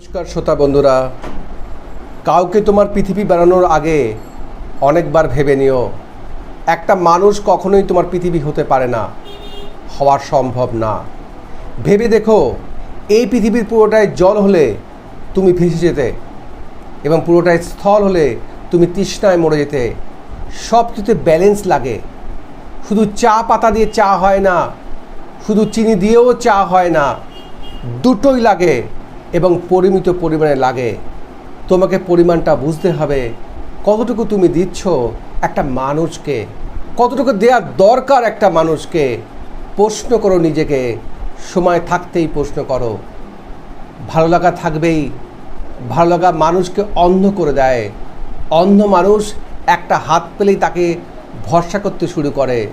নমস্কার শ্রোতা বন্ধুরা। কাউকে তোমার পৃথিবী বানানোর আগে অনেকবার ভেবে নিও, একটা মানুষ কখনোই তোমার পৃথিবী হতে পারে না, হওয়া সম্ভব না। ভেবে দেখো, এই পৃথিবীর পুরোটাই জল হলে তুমি ভেসে যেতে এবং পুরোটাই স্থল হলে তুমি তৃষ্ণায় মরে যেতে। সব কিছুতে ব্যালেন্স লাগে। শুধু চা পাতা দিয়ে চা হয় না, শুধু চিনি দিয়েও চা হয় না, দুটোই লাগে। এবং পরিমিত পরিমাণে লাগে। তোমাকে পরিমাণটা বুঝতে হবে। কতটুকু তুমি দিচ্ছ একটা মানুষকে? কতটুকু দেওয়ার দরকার একটা মানুষকে? প্রশ্ন করো নিজেকে। সময় থাকতেই প্রশ্ন করো। ভালো লাগা থাকবেই। ভালো লাগা মানুষকে অন্ধ করে দেয়। অন্ধ মানুষ একটা হাত পেলেই তাকে ভরসা করতে শুরু করে।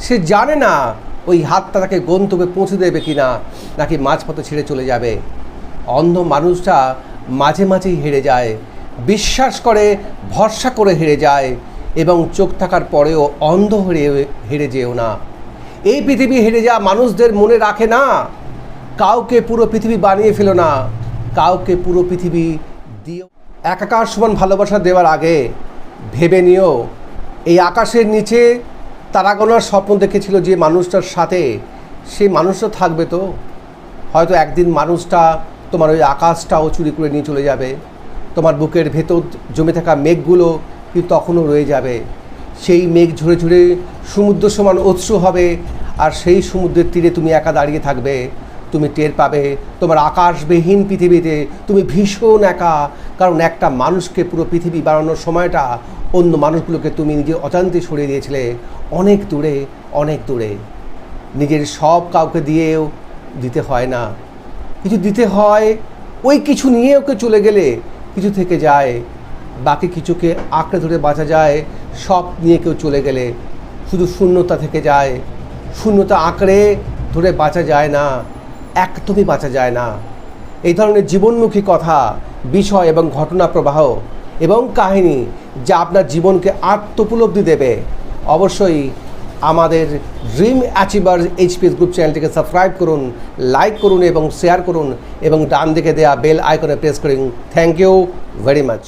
সে জানে না ওই হাতটা তাকে গন্তব্যে পৌঁছে দেবে কি না নাকি মাঝপথে ছেড়ে চলে যাবে। অন্ধ মানুষটা মাঝে মাঝেই হেরে যায়, বিশ্বাস করে, ভরসা করে হেরে যায় এবং চোখ থাকার পরেও অন্ধ হেরে হেরে যেও না। এই পৃথিবী হেরে যাওয়া মানুষদের মনে রাখে না। কাউকে পুরো পৃথিবী বানিয়ে ফেলো না। কাউকে পুরো পৃথিবী দিও। একাকার সমান ভালোবাসা দেওয়ার আগে ভেবে নিও, এই আকাশের নিচে তারাগোনার স্বপ্ন দেখেছিল যে মানুষটার সাথে সেই মানুষটা থাকবে তো। হয়তো একদিন মানুষটা তোমার ওই আকাশটাও চুরি করে নিয়ে চলে যাবে। তোমার বুকের ভেতর জমে থাকা মেঘগুলো কিন্তু তখনও রয়ে যাবে? সেই মেঘ ঝরে ঝরে সমুদ্র সমান অশ্রু হবে আর সেই সমুদ্রের তীরে তুমি একা দাঁড়িয়ে থাকবে। তুমি টের পাবে তোমার আকাশবিহীন পৃথিবীতে তুমি ভীষণ একা, কারণ একটা মানুষকে পুরো পৃথিবী বানানোর সময়টা অন্য মানুষগুলোকে তুমি নিজে অজান্তে সরিয়ে দিয়েছিলে। অনেক দূরে অনেক দূরে। নিজের সব কাউকে দিয়েও দিতে হয় না। কিছু দিতে হয়, ওই কিছু নিয়ে ওকে চলে গেলে কিছু থেকে যায়, বাকি কিছুকে আঁকড়ে ধরে বাঁচা যায়, সব নিয়ে কেউ চলে গেলে। শুধু শূন্যতা থেকে যায়, শূন্যতা আঁকড়ে ধরে বাঁচা যায় না, একদমই বাঁচা যায় না। এই ধরনের জীবনমুখী কথা, বিষয় এবং ঘটনা প্রবাহ এবং কাহিনী যা আপনার জীবনকে আত্মোপলব্ধি দেবে, অবশ্যই আমাদের ড্রিম অ্যাচিভার এইচপিএস গ্রুপ চ্যানেলটিকে সাবস্ক্রাইব করুন লাইক করুন এবং শেয়ার করুন এবং ডান দিকে দেওয়া বেল আইকনে প্রেস করুন। Thank you very much